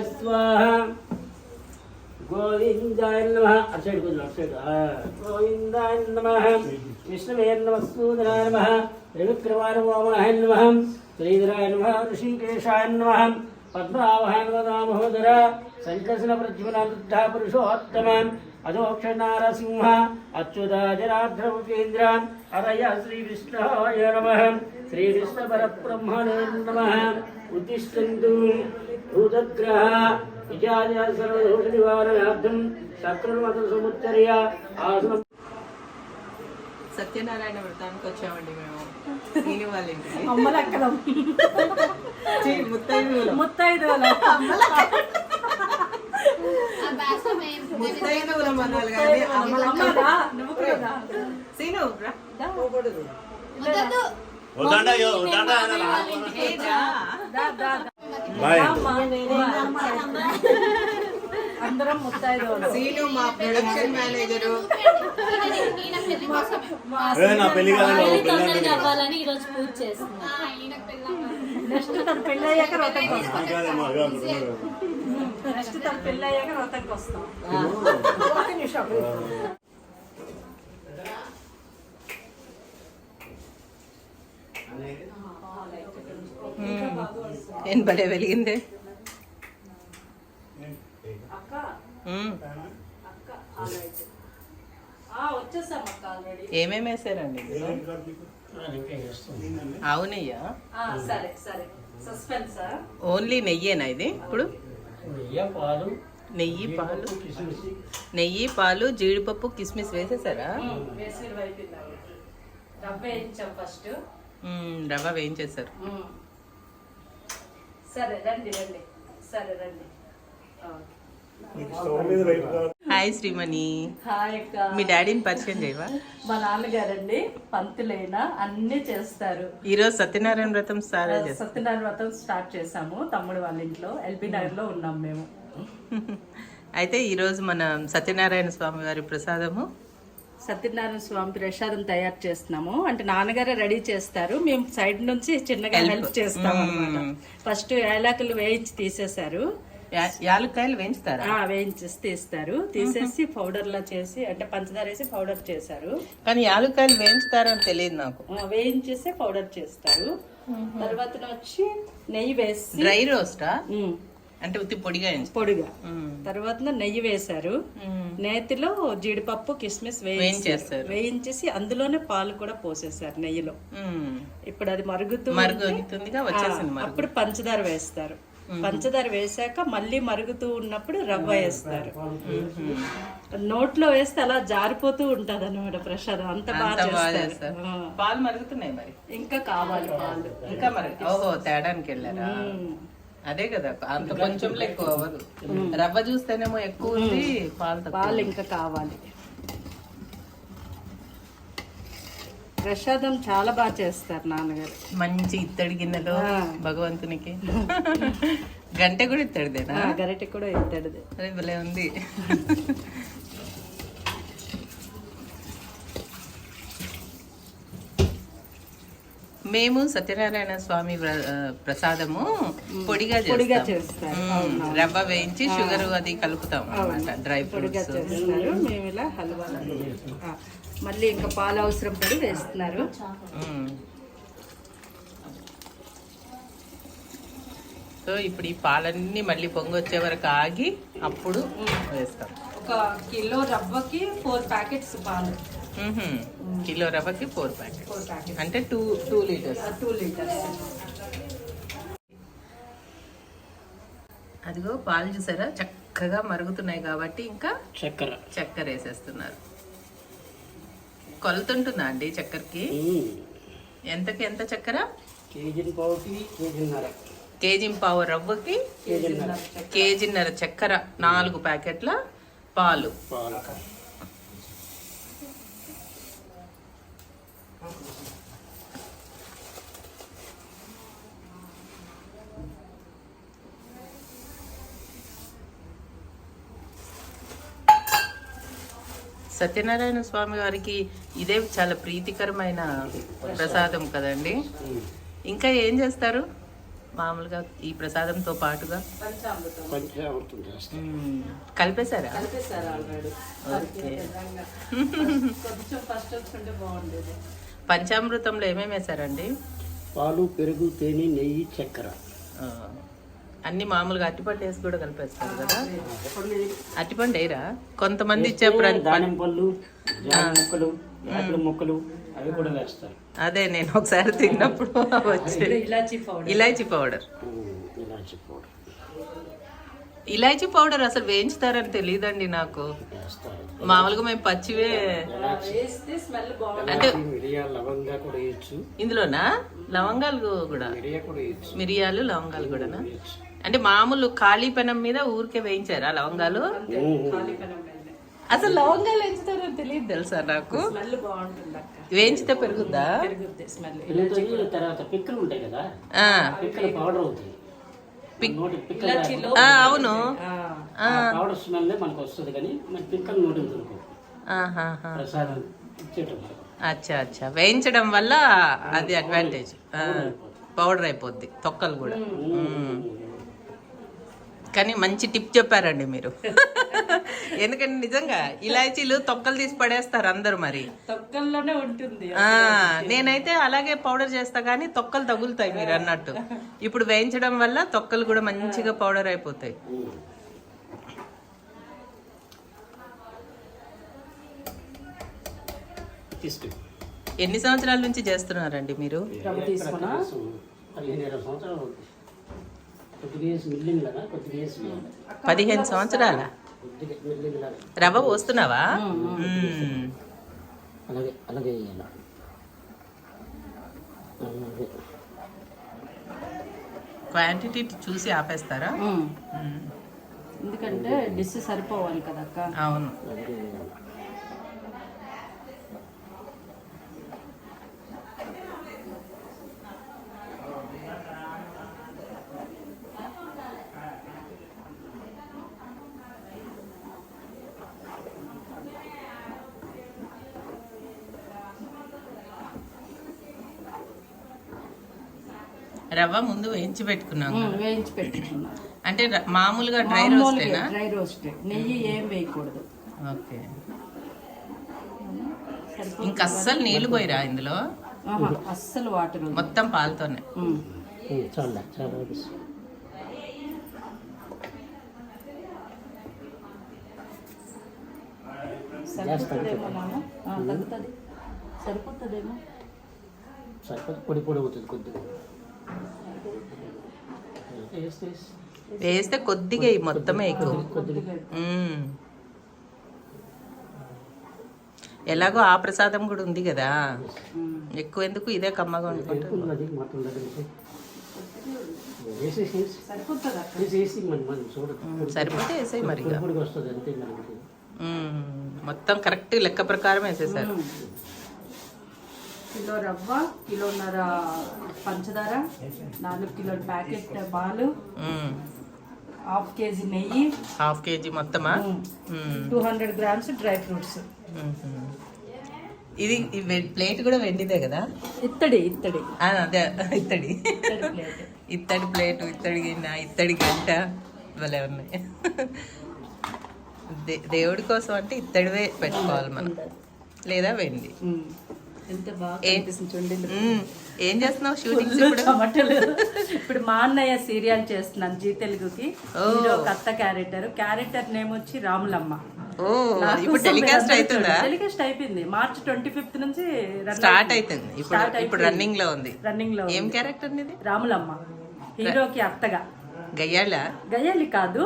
స్వాహ. గోవిందాయ నమ. అటు సైడ్ కొంచెం అటు సైడ్. గోవిందాయ నమ. విష్ణువే నమ సూదరాయ నమ. త్రివిక్రమాయ వామనాయ నమ శ్రీధరాయ నమ ఋషికేశాయ నమ. పద్మావహాయ నమ సంకర్షణ ప్రతిమనాథ పురుషోత్తమ. అధోక్షనారసింహ అచ్యుతాజరాధ్రముకేంద్ర హరయ శ్రీ విష్ణాయ నమ. శ్రీ విష్ణు పరబ్రహ్మణే నమ. ఉత్తిష్టంతు భూతగ్రహ విజాయ సర్వదోష నివారణార్థం శక్రుమత సముచ్చర్య ఆసనం సత్యనారాయణ వ్రతానికి వచ్చామండి మేము దీని వాళ్ళ ఇంటికి అమ్మలక్కలం ఛీ, ముత్తైదువులం. ముత్తైదువలం ముత్తైదువులం అనాలి కానీ అమ్మలక్కలం. అమ్మరా నువ్వు కూడా రా. సీను రా. పోకూడదు. వద్దంట వద్దంట ఏ రా. దా, దా, దా. బాయ్ అందరం సీను మా ప్రొడక్షన్ మేనేజరు నా పెళ్ళి తొందరగా అవ్వాలని ఈరోజు పూజ చేస్తున్నాం. నెక్స్ట్ తన పెళ్ళి అయ్యాక వ్రతంకి వస్తాం. నెక్స్ట్ తన పెళ్ళి అయ్యాక వ్రతంకి వస్తాం ఒక నిమిషం. ఏం భలే వెలిగిందే? అక్క. మ్మ్. అక్క ఆ లైట్. ఆ, వచ్చేసాం అక్క ఆల్రెడీ. ఏమేమి వేసారండి ఇందులో? అవునయ్యా. ఆ, సరే సరే. సస్పెన్స్? ఓన్లీ నెయ్యేనా ఇది ఇప్పుడు? నెయ్యి పాలు నెయ్యి పాలు. కిస్మిస్. నెయ్యి పాలు జీడిపప్పు కిస్మిస్ వేసేసారా? రవ్వ వేయించాం ఫస్ట్. రవ్వ వేయించేసారు సరే రండి రండి. సరే రండి. హాయ్ శ్రీమణి. హాయ్ అక్క. మీ డాడీని పరిచయం చేయవా? మా నాన్నగారండి పంతులైనా అన్ని చేస్తారు. ఈరోజు సత్యనారాయణ వ్రతం సత్యనారాయణ వ్రతం స్టార్ట్ చేసాము తమ్ముడు వాళ్ళ ఇంట్లో ఎల్బీ నగర్లో ఉన్నాం మేము. అయితే ఈరోజు మన సత్యనారాయణ స్వామి వారి ప్రసాదము సత్యనారాయణ స్వామి ప్రసాదం తయారు చేస్తున్నాము. అంటే నాన్నగారే రెడీ చేస్తారు. మేము సైడ్ నుంచి చిన్నగా హెల్ప్ చేస్తాం అనమాట ఫస్ట్ ఏలాకులు వేయించి తీసేశారు. యాలుక్కాయలు వేయించుతారా? వేయించేసి తీస్తారు. తీసేసి పౌడర్ లా చేసి అంటే పంచదార వేసి పౌడర్ చేశారు. కానీ యాలుక్కాయలు వేయించుతారా అని తెలియదు నాకు. వేయించేసి పౌడర్ చేస్తారు. తర్వాత వచ్చి నెయ్యి వేసి డ్రై రోస్టా? అంటే ఉత్తి పొడిగా పొడిగా. తర్వాత నెయ్యి వేశారు. నేతిలో జీడిపప్పు కిస్మిస్ వేయించేస్తారు. వేయించేసి అందులోనే పాలు కూడా పోసేసారు నెయ్యిలో. ఇప్పుడు అది మరుగుతూ మరుగుతుందిగా వచ్చేసింది ఆ, మరుగు. అప్పుడు పంచదార వేస్తారు. పంచదార వేసాక మళ్ళీ మరుగుతూ ఉన్నప్పుడు రవ్వ వేస్తారు. నోట్లో వేస్తే అలా జారిపోతూ ఉంటది అనమాట ప్రసాదం. అంత బాగా చేస్తారు. పాలు మరుగుతున్నాయి మరి? ఇంకా కావాలి పాలు. ఇంకా మరి? ఓహో తేడానికి వెళ్ళారా. అదే కదా అంత కొంచెం ఎక్కువ. అవ్వదు. రవ్వ చూస్తేనేమో ఎక్కువ ఉంది పాలు పాలు ఇంకా కావాలి. ప్రసాదం చాలా బాగా చేస్తారు నాన్నగారు. మంచి ఇత్తడి గిన్నెలో. భగవంతునికి. గంట కూడా ఇత్తడిదేనా? గరిటె కూడా ఎత్తాడు అరే భలే ఉంది. మేము సత్యనారాయణ స్వామి ప్రసాదము పొడిగా పొడిగా చేస్తాం. రవ్వ వేయించి షుగర్ అది కలుపుతాం అన్నమాట డ్రై ఫ్రూట్స్. చేస్తారు. మేము ఇలా హల్వా ఆ, మళ్ళీ ఇంకా పాలు అవసరం పడి వేస్తున్నారు. సో ఇప్పుడు ఈ పాలన్నీ మళ్ళీ పొంగి వచ్చే వరకు ఆగి అప్పుడు వేస్తాం. ఒక కిలో రవ్వకి ఫోర్ ప్యాకెట్స్ పాలు. కిలో రవ్వకి ఫోర్ ప్యాకెట్ అంటే two two litres. Two litres. అదిగో పాలు చూసారా? చక్కగా మరుగుతున్నాయి కాబట్టి ఇంకా చక్కెర. చక్కెర వేసేస్తున్నారు. కొలతుంటుందా అండి చక్కెరకి. ఎంతకి ఎంత చక్కెర? కేజీ పావుకి కేజీన్నర. కేజీ పావు రవ్వకి కేజీన్నర. కేజీన్నర చక్కెర. నాలుగు ప్యాకెట్ల పాలు. సత్యనారాయణ స్వామి వారికి ఇదే చాలా ప్రీతికరమైన ప్రసాదం కదండి. ఇంకా ఏం చేస్తారు? మామూలుగా ఈ ప్రసాదంతో పాటుగా. కలిపేశారా? కలిపేశారు ఆల్రెడీ. ఓకే. కొంచెం ఫస్ట్ వచ్చుంటే బాగుండేది. పంచామృతంలో ఏమేమి వేశారండి? పాలు పెరుగు తేనె నెయ్యి చక్కెర. ఆ, అన్ని మామూలుగా అట్టిపండు వేసి కూడా కలిపేస్తారు కదా. అట్టిపండు వేయరా? కొంతమంది ఇచ్చేప్పుడు దానిమ్మ పళ్ళు ముక్కలు యాపిల్ ముక్కలు అవి కూడా వేస్తారు. అదే నేను ఒకసారి తిన్నప్పుడు వచ్చి ఇలాచీ పౌడర్. ఇలాచీ పౌడర్. ఉమ్, ఇలాచి పౌడర్. ఇలాచీ పౌడర్ అసలు వేయించుతారని తెలియదండి నాకు. మామూలుగా మేము పచ్చివే వేస్తే స్మెల్ బాగుంటుంది. అంటే ఇందులోనా? లవంగాలు కూడా. మిరియాలు లవంగాలు కూడానా? అంటే మామూలు ఖాళీ పెనం మీద ఊరికే వేయించారా లవంగాలు? అసలు లవంగాలు వేయించుతారని తెలియదు తెలుసా నాకు? స్మెల్ బాగుంటుంది అక్క. వేయించితే పెరుగుద్దా? తర్వాత పిక్కలు ఉంటాయి కదా పిక్కలు పౌడర్ అవుతాయి. అవును. ఆ. పౌడర్ స్మెల్ మనకు వస్తుంది కానీ మన పిక్కలు నోటి దొరుకు ఆహాహా. ప్రసాదం ఇచ్చేటప్పుడు. అచ్చా అచ్చా. వేయించడం వల్ల అది అడ్వాంటేజ్ పౌడర్ అయిపోద్ది తొక్కలు కూడా. కానీ మంచి టిప్ చెప్పారండి మీరు. ఎందుకంటే నిజంగా ఇలాచీలు తొక్కలు తీసి పడేస్తారు అందరూ మరి. తొక్కల్లోనే ఉంటుంది. ఆ నేనైతే అలాగే పౌడర్ చేస్తా కానీ తొక్కలు తగులుతాయి మీరు అన్నట్టు. ఇప్పుడు వేయించడం వల్ల తొక్కలు కూడా మంచిగా పౌడర్ అయిపోతాయి. ఎన్ని సంవత్సరాల నుంచి చేస్తున్నారండి మీరు? పదిహేను సంవత్సరాలు? రవ్వ పోస్తున్నావా. అలాగే క్వాంటిటీ చూసి ఆపేస్తారా. ఎందుకంటే డిష్ సరిపోవాలి కదా అక్క. అవును. రవ్వ ముందు వేయించి పెట్టుకున్నాం వేయించి పెట్టుకున్నా. అంటే మామూలుగా డ్రై రోస్టేనా? Dry roast. నెయ్యి ఏం వేయకూడదు. ఓకే. ఇంకా అస్సలు నీళ్ళు పోయిరా ఇందులో? ఆహా, అస్సలు వాటర్. మొత్తం పాలతోనే. సరిపోతుందేమో నాన్న? ఆ, తగ్గుతుంది. సరిపోతుందేమో? సరిపోతే పొడి పొడి అవుతుంది కొద్దిగా. వేస్తే వేసి. వేస్తే కొద్దిగా ఈ మొత్తమే ఎక్కువ. ఎలాగో ఆ ప్రసాదం కూడా ఉంది కదా. ఎక్కువ ఎందుకు ఇదే కమ్మగా అనుకుంటా ఎక్కువ అది మొత్తం దగ్గర వేసేసి వేసి సరిపోతుంది అక్క వేసేసి మనం మనం చూడదు సరిపోతే వేసేయి మరి. మొత్తం కరెక్ట్ లెక్క ప్రకారం వేసేసారు. కిలో రవ్వ కిలోన్నర పంచదార నాలుగు కిలోల ప్యాకెట్ పాలు. హాఫ్ కేజీ నెయ్యి. Half KG మొత్తమా. Two hundred grams dry fruits. ఇది ప్లేట్ కూడా వెండిదే కదా? ఇత్తడి ఇత్తడి. అదే ఇత్తడి. ఇత్తడి ప్లేట్. ఇత్తడి గిన్నె ఇత్తడి గంట. భలే ఉన్నాయి. దేవుడి కోసం అంటే ఇత్తడివే పెట్టుకోవాలి మనం. లేదా వెండి. ఎంత బాగా ఏ- కనిపిస్తుంది చూడండి. మ్మ్. ఏం చేస్తున్నావు షూటింగ్ ఇప్పుడు? మా అన్నయ్య సీరియల్ చేస్తున్నాను జీ తెలుగుకి. కొత్త క్యారెక్టర్ క్యారెక్టర్ నేమ్ వచ్చి రాములమ్మ. ఇప్పుడు టెలికాస్ట్ అవుతుందా? టెలికాస్ట్ అయిపోయింది. మార్చ్ ట్వంటీ ఫిఫ్త్ నుంచి స్టార్ట్ అవుతుంది ఇప్పుడు ఇప్పుడు రన్నింగ్లో ఉంది. రన్నింగ్లో ఏం క్యారెక్టర్ ఇది రాములమ్మ. హీరోకి అత్తగా. గయ్యాళ్ళ గయ్యాలి కాదు.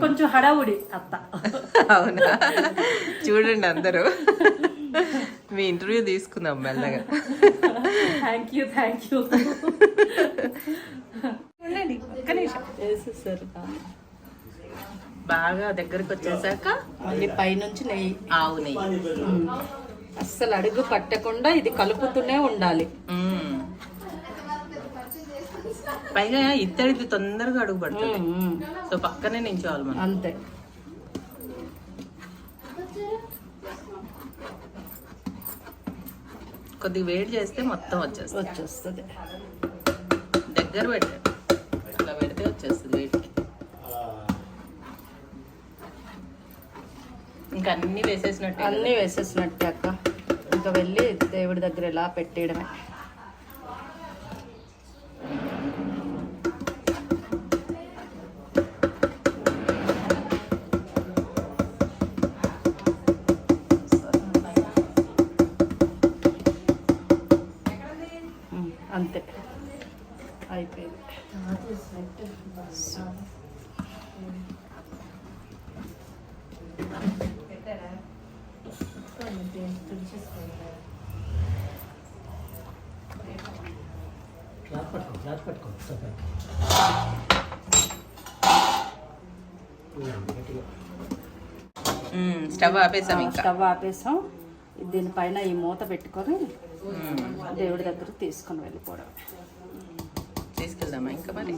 కొంచెం హడావుడి అత్త. అవునా? చూడండి అందరూ. మీ ఇంటర్వ్యూ తీసుకుందాం మెల్లగా. థ్యాంక్ యూ థ్యాంక్ యూ ఉండండి ఒక్క నిమిషం. వేసేసారు బాగా దగ్గరకు వచ్చేసాక మళ్ళీ పైనుంచి నెయ్యి. ఆవు నెయ్యి. అస్సలు అడుగు పట్టకుండా ఇది కలుపుతూనే ఉండాలి. పైగా ఇత్తడిది తొందరగా అడుగు పడుతుంది. సో పక్కనే నించోవాలి మనం. అంతే. కొద్దిగా వేడి చేస్తే మొత్తం వచ్చేస్తుంది. వచ్చేస్తుంది. దగ్గర పెట్టండి వచ్చేస్తుంది వేడికి. ఇంకా అన్ని వేసేసినట్టే? అన్నీ వేసేసినట్టే అక్క. ఇంకా వెళ్ళి దేవుడి దగ్గర ఇలా పెట్టేయడమే. క్లాత్ పట్టుకో క్లాత్ పట్టుకో సపరేట్ గట్టిగా. మ్మ్, స్టవ్ ఆపేసాం ఇంకా. స్టవ్ ఆపేసాం. దీనిపైన ఈ మూత పెట్టుకొని. దేవుడి దగ్గర తీసుకొని వెళ్ళిపోవడం ለማይንከባለ